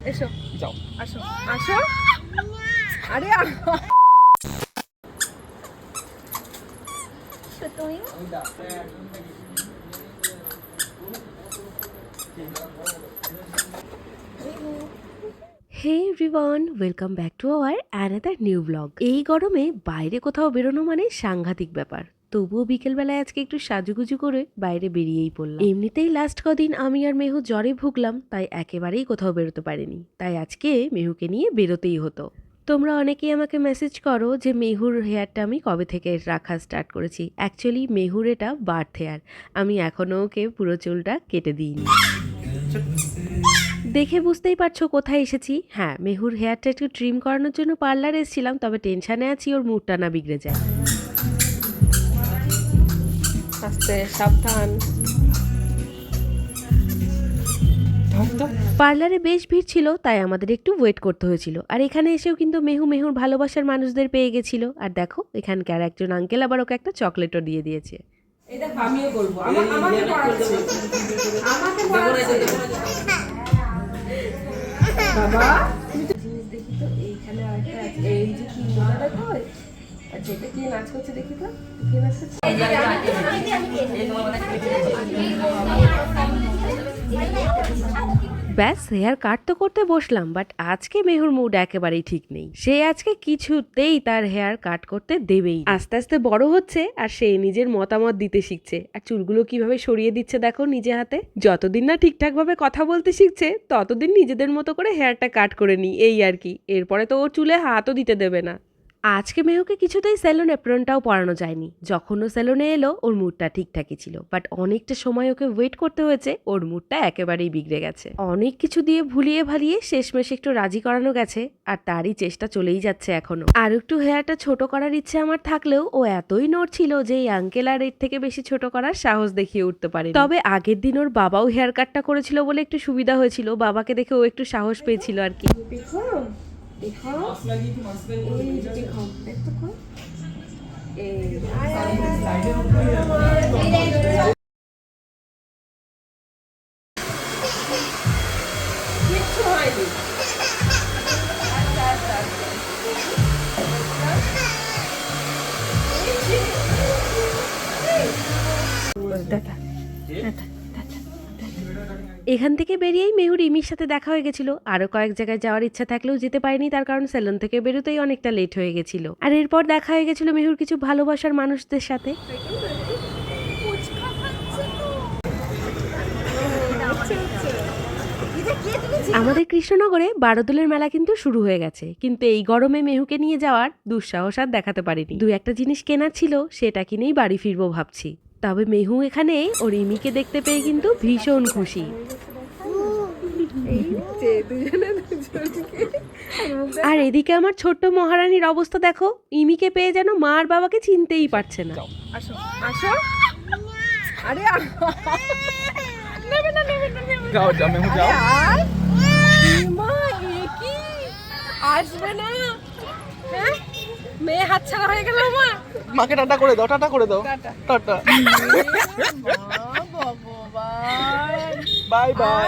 এসো। যাও। আসো। আসো। আরে তুমি? Hey everyone welcome back to our another new blog এই গরমে বাইরে কোথাও বেরোনো মানে সাংঘাতিক ব্যাপার। তবুও বিকেলবেলায় আজকে একটু সাজুগুজু করে বাইরে বেরিয়েই পড়লাম। এমনিতেই লাস্ট কদিন আমি আর মেহু জ্বরে ভুগলাম, তাই একেবারেই কোথাও বেরোতে পারিনি। তাই আজকে মেহুকে নিয়ে বেরোতেই হতো। তোমরা অনেকেই আমাকে মেসেজ করো যে মেহুর হেয়ারটা আমি কবে থেকে রাখা স্টার্ট করেছি। অ্যাকচুয়ালি মেহুর এটা বার্থ হেয়ার আমি এখনও ওকে পুরো চুলটা কেটে দিইনি। দেখে বুঝতেই পারছ কোথায় এসেছি। হ্যাঁ মেহুর হেয়ারটা একটু ট্রিম করানোর জন্য পার্লারে এসেছিলাম তবে টেনশানে আছি ওর মুডটা না বিগড়ে যায়। আস্তে সাবধান। পার্লারে বেশ ভিড় ছিল তাই আমাদের একটু ওয়েট করতে হয়েছিল। আর এখানে এসেও কিন্তু মেহু মেহুর ভালোবাসার মানুষদের পেয়ে গেছিল। আর দেখো এখানকার একজন আঙ্কেল আবার ওকে একটা চকলেটও দিয়ে দিয়েছে। এই দেখো আমিও করব বাবা? তো জিনিস দেখি তো এইখানে আরেকটা আছে এই যে কি মোটা দেখো। আচ্ছা এটা কি নাচ করছে দেখি। তো কি নাচ করছে ব্যাস হেয়ার কাট তো করতে বসলাম বাট আজকে মেহুর মুড একেবারেই ঠিক নেই। সে আজকে কিছুতেই তার হেয়ার কাট করতে দেবেই আস্তে আস্তে বড় হচ্ছে আর সে নিজের মতামত দিতে শিখছে। আর চুলগুলো কীভাবে সরিয়ে দিচ্ছে দেখো নিজে হাতে। যতদিন না ঠিকঠাক ভাবে কথা বলতে শিখছে, ততদিন নিজেদের মতো করে হেয়ারটা কাট করে নি এই আর কি। এরপরে তো ওর চুলে হাতও দিতে দেবে না। আজকে মেহুকে কিছুতেই স্যালন অ্যাপ্রনটাও পরানো যায়নি। যখন ও স্যালনে এলো, ওর মুডটা ঠিকঠাকই ছিল। বাট অনেকটা সময় ওকে ওয়েট করতে হয়েছে, ওর মুডটা একেবারেই বিগড়ে গেছে। অনেক কিছু দিয়ে ভুলিয়ে ভালিয়ে শেষমেশ একটু রাজি করানো গেছে, আর তারই চেষ্টা চলেই যাচ্ছে এখনও। আর একটু হেয়ারটা ছোট করার ইচ্ছে আমার থাকলেও ও এতই নড়ছিল যে এই আঙ্কেল আর এর থেকে বেশি ছোট করার সাহস দেখিয়ে উঠতে পারে তবে আগের দিন ওর বাবাও হেয়ার কাটটা করেছিল বলে একটু সুবিধা হয়েছিল। বাবাকে দেখে ও একটু সাহস পেয়েছিল আর কি। লাগিয়ে এই পেখম দেখতো এই কিচ্ছু হয়নি আচ্ছা আচ্ছা আচ্ছা এখান থেকে বেরিয়েই মেহুর ইমির সাথে দেখা হয়ে গেছিল। আরও কয়েক জায়গায় যাওয়ার ইচ্ছা থাকলেও যেতে পারেনি, তার কারণ সেলুন থেকে বেরোতেই অনেকটা লেট হয়ে গেছিল। আর এরপর দেখা হয়ে গেছিল মেহুর কিছু ভালোবাসার মানুষদের সাথে। আমাদের কৃষ্ণনগরে বারোদোলের মেলা কিন্তু শুরু হয়ে গেছে। কিন্তু এই গরমে মেহুকে নিয়ে যাওয়ার দুঃসাহস আর দেখাতে পারিনি। দু একটা জিনিস কেনার ছিল, সেটা কিনেই বাড়ি ফিরবো ভাবছি। তবে মেহু এখানে ওর ইমিকে দেখতে পেয়ে কিন্তু ভীষণ খুশি। আর এদিকে আমার ছোট্ট মহারানীর অবস্থা দেখো ইমিকে পেয়ে যেন মা আর বাবাকে চিনতেই পারছে না। আরে আসবে না। হ্যাঁ? মেয়ে হাতছাড়া হয়ে গেল মা। মাকে টাটা করে দাও টাটা করে দাও। টাটা। বাই। বাই।